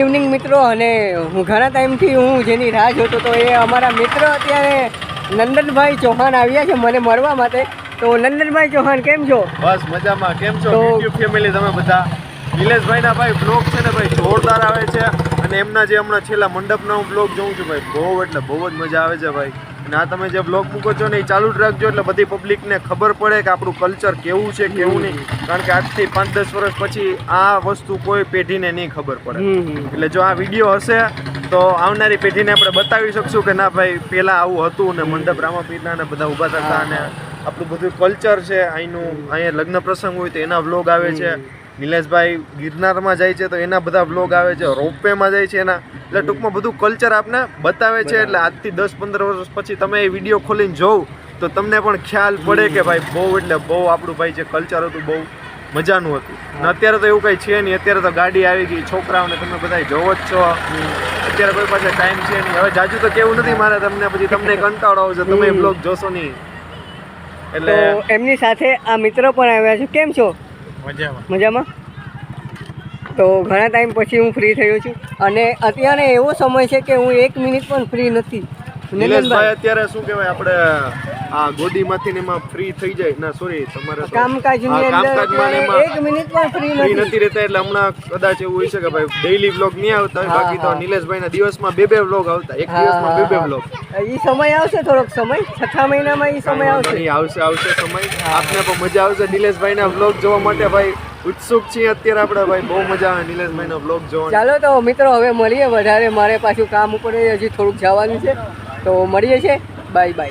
Evening મિત્રો અને હું ઘણા ટાઈમથી હું જેની રાહ જોતો તો એ અમારા મિત્ર અત્યારે નંદનભાઈ ચૌહાણ આવ્યા છે મને મળવા માટે. તો નંદનભાઈ ચૌહાણ કેમ છો? બસ મજામાં. કેમ છો? યુટ્યુબ ફેમિલી તમે બધા? નિલેશભાઈના ભાઈ બ્લોગ છે ને ભાઈ જોરદાર આવે છે. અને એમના જે હમણાં છેલ્લા મંડપના હું બ્લોગ જોઉં છું ભાઈ બહુ એટલે બહુ જ મજા આવે છે ભાઈ. અને આ તમે જે બ્લોગ મૂકો છો ને એ ચાલુ જ રાખજો એટલે બધી પબ્લિકને ખબર પડે કે આપણું કલ્ચર કેવું છે કેવું નહીં. કારણ કે આજથી પાંચ દસ વર્ષ પછી આ વસ્તુ કોઈ પેઢીને નહીં ખબર પડે. એટલે જો આ વીડિયો હશે તો આવનારી પેઢીને આપણે બતાવી શકશું કે ના ભાઈ પહેલાં આવું હતું ને મંડપ રામાપીરના ને બધા ઊભા થતા અને આપણું બધું કલ્ચર છે અહીંનું અહીંયા લગ્ન પ્રસંગ હોય તો એના વ્લોગ આવે છે. નિલેશભાઈ ગિરનારમાં જાય છે તો એના બધા બ્લોગ આવે છે રોપવેમાં જાય છે એના. એટલે ટૂંકમાં બધું કલ્ચર આપને બતાવે છે એટલે આજથી દસ પંદર વર્ષ પછી તમે એ વીડિયો ખોલીને જોવ તો તમને પણ ખ્યાલ પડે કે ભાઈ બહુ એટલે બહુ આપણું ભાઈ જે કલ્ચર હતું બહુ મજાનું હતું. ને અત્યારે તો એવું કંઈ છે નહીં અત્યારે તો ગાડી આવી ગઈ છોકરાઓને તમે બધા જોવો જ છો. અત્યારે કોઈ પાસે ટાઈમ છે નહીં. હવે જાજુ તો કેવું નથી મારે તમને પછી તમને કંટાળો આવશે તમે. બ્લોગ જોશો નહીં. એટલે એમની સાથે આ મિત્ર પણ આવ્યા છે. કેમ છો? મજામાં. તો ઘણા ટાઈમ પછી હું ફ્રી થયો છું. અને અત્યારે એવો સમય છે કે હું એક મિનિટ પણ ફ્રી નથી. નિલેશભાઈ. અત્યારે શું કહેવાય આપણે આ ગોદીમાંથી ને એમાં ફ્રી થઈ જાય. ના સોરી તમારે? કામકાજની અંદર એક મિનિટ પણ ફ્રી નથી. નથી રહેતા એટલે હમણાં કદાચ એવું હોય છે કે ભાઈ ડેઈલી વ્લોગ નહીં આવતા હોય બાકી તો. નિલેશભાઈના દિવસમાં બે બે વ્લોગ આવતા એક દિવસમાં બે બે વ્લોગ એ ઈ સમય આવશે થોડોક સમય છઠ્ઠા મહિનામાં ઈ સમય આવશે. આવશે આવશે સમય. આપને પણ મજા આવશે નિલેશભાઈના વ્લોગ જોવા માટે ભાઈ ઉત્સુક છીએ અત્યારે આપણે ભાઈ બહુ મજા આવે નિલેશભાઈનો વ્લોગ જોવાનો. ચાલો તો મિત્રો હવે મળીએ વધારે. મારે પાછું કામ ઉપર હજી થોડુંક જવાનું છે. તો મળીએ છે બાય બાય.